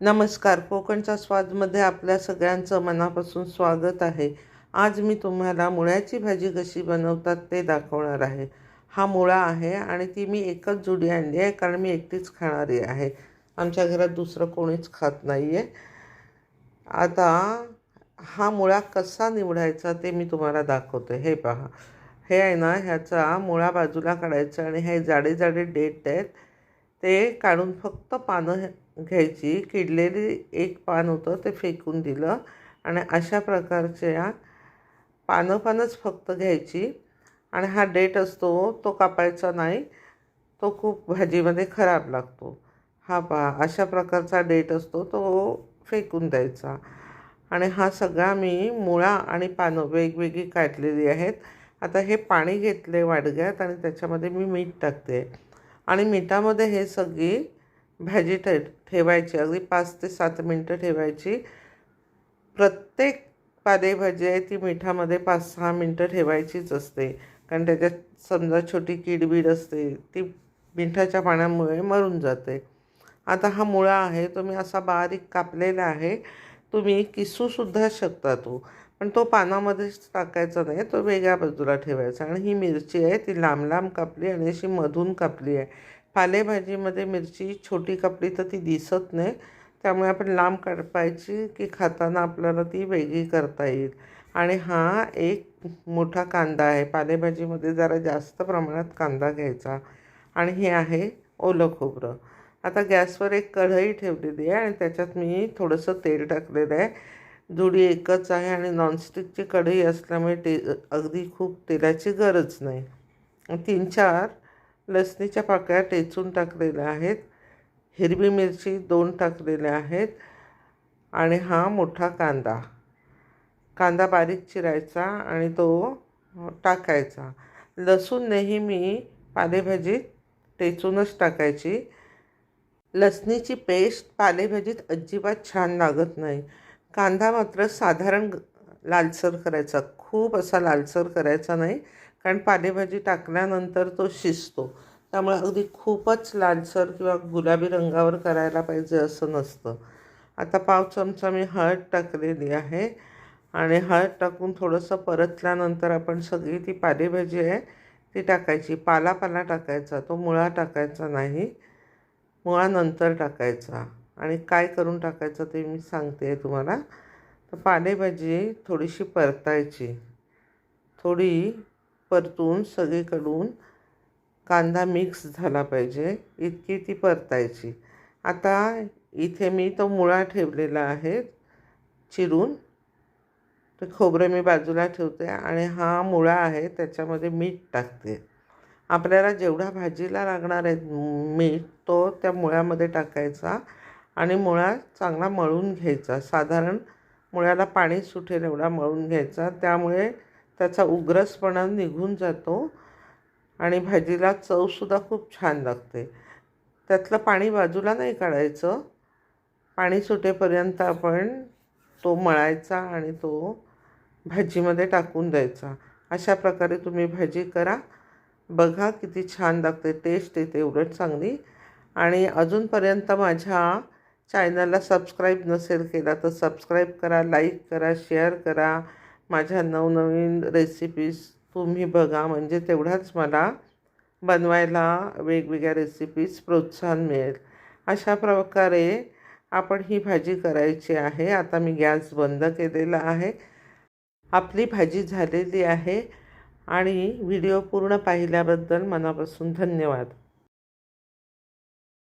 नमस्कार. कोकणच्या स्वादमध्ये आपल्या सगळ्यांचं मनापासून स्वागत आहे. आज मी तुम्हाला मुळ्याची भाजी कशी बनवतात ते दाखवणार आहे. हा मुळा आहे आणि ती मी एकच जुडी आणली आहे कारण मी एकटीच खाणारी आहे. आमच्या घरात दुसरं कोणीच खात नाही आहे आता हा मुळा कसा निवडायचा ते मी तुम्हाला दाखवते. हे पहा. हे आहे ना ह्याचा मुळा बाजूला काढायचा आणि हे जाडे जाडे डेट आहेत. ते काढून फक्त पानं घ्यायची. किडलेली एक पान होतं ते फेकून दिलं. आणि अशा प्रकारच्या पानं पानंच फक्त घ्यायची. आणि हा डेट असतो तो कापायचा नाही तो खूप भाजीमध्ये खराब लागतो. हा पहा अशा प्रकारचा डेट असतो तो फेकून द्यायचा. आणि हा सगळा मी मुळा आणि पानं वेगवेगळी काढलेली आहेत. आता हे पाणी घेतले वाडग्यात आणि त्याच्यामध्ये मी मीठ टाकते. आणि मिठामध्ये हे सगळी भाजी ठे ठेवायची अगदी पाच ते सात मिनटं ठेवायची. प्रत्येक पालेभाजी आहे ती मिठामध्ये पाच सहा मिनटं ठेवायचीच असते. कारण त्याच्यात समजा छोटी किडबीड असते ती मिठाच्या पाण्यामुळे मरून जाते. आता हा मुळा आहे तो मी असा बारीक कापलेला आहे. तुम्ही किसूसुद्धा शकता तो. पण तो पानामध्येच टाकायचा नाही तो वेगळ्या बाजूला ठेवायचा. आणि ही मिरची आहे ती लांब लांब कापली आणि अशी मधून कापली आहे. पालेभाजीमध्ये मिरची छोटी कापली तर ती दिसत नाही. त्यामुळे आपण लांब कापायची की खाताना आपल्याला ती वेगळी करता येईल. आणि हा एक मोठा कांदा आहे. पालेभाजीमध्ये जरा जास्त प्रमाणात कांदा घ्यायचा. आणि हे आहे ओलं खोबरं. आता गॅसवर एक कढई ठेवलेली आहे आणि त्याच्यात मी थोडंसं तेल टाकलेलं आहे. जुडी एकच आहे आणि नॉनस्टिकची कढई असल्यामुळे ते अगदी खूप तेलाची गरज नाही. तीन चार लसणीच्या पाकळ्या टेचून टाकलेल्या आहेत. हिरवी मिरची दोन टाकलेल्या आहेत. आणि हा मोठा कांदा. कांदा बारीक चिरायचा आणि तो टाकायचा. लसूण नेहमी पालेभाजीत टेचूनच टाकायची. लसणीची पेस्ट पालेभाजीत अजिबात छान लागत नाही. कांदा मात्र साधारण लालसर करायचा. खूप असा लालसर करायचा नाही कारण पालेभाजी टाकल्यानंतर तो शिजतो. त्यामुळे अगदी खूपच लालसर किंवा गुलाबी रंगावर करायला पाहिजे असं नसतं. आता पाव चमचा मी हळद टाकलेली आहे आणि हळद टाकून थोडंसं परतल्यानंतर आपण सगळी ती पालेभाजी आहे ती टाकायची. पाला पाला टाकायचा तो मुळा टाकायचा नाही. मुळा नंतर टाकायचा. आणि काय करून टाकायचं ते मी सांगते तुम्हाला. तर पालेभाजी थोडीशी परतायची. थोडी परतून सगळीकडून कांदा मिक्स झाला पाहिजे. इतकी ती परतायची. आता इथे मी तो मुळा ठेवलेला आहे चिरून. ते खोबरं मी बाजूला ठेवते आणि हा मुळा आहे त्याच्यामध्ये मीठ टाकते. आपल्याला जेवढा भाजीला लागणार आहे मीठ तो त्या मुळ्यामध्ये टाकायचा आणि मुळा चांगला मळून घ्यायचा. साधारण मुळ्याला पाणी सुटेल एवढा मळून घ्यायचा. त्यामुळे त्याचा उग्रसपणा निघून जातो आणि भाजीला चवसुद्धा खूप छान लागते. त्यातलं पाणी बाजूला नाही काढायचं. पाणी सुटेपर्यंत आपण तो मळायचा आणि तो भाजीमध्ये टाकून द्यायचा. अशा प्रकारे तुम्ही भाजी करा. बघा किती छान लागते टेस्ट येते एवढंच चांगली आणि अजूनपर्यंत माझ्या चॅनलला सबस्क्राईब नसेल केला तर सबस्क्राईब करा लाईक करा शेअर करा. माझ्या नवनवीन रेसिपीज तुम्ही बघा. म्हणजे तेवढाच मला बनवायला वेगवेगळ्या रेसिपीज प्रोत्साहन मिळेल. अशा प्रकारे आपण ही भाजी करायची आहे. आता मी गॅस बंद केलेला आहे. आपली भाजी झालेली आहे. आणि व्हिडिओ पूर्ण पाहिल्याबद्दल मनापासून धन्यवाद.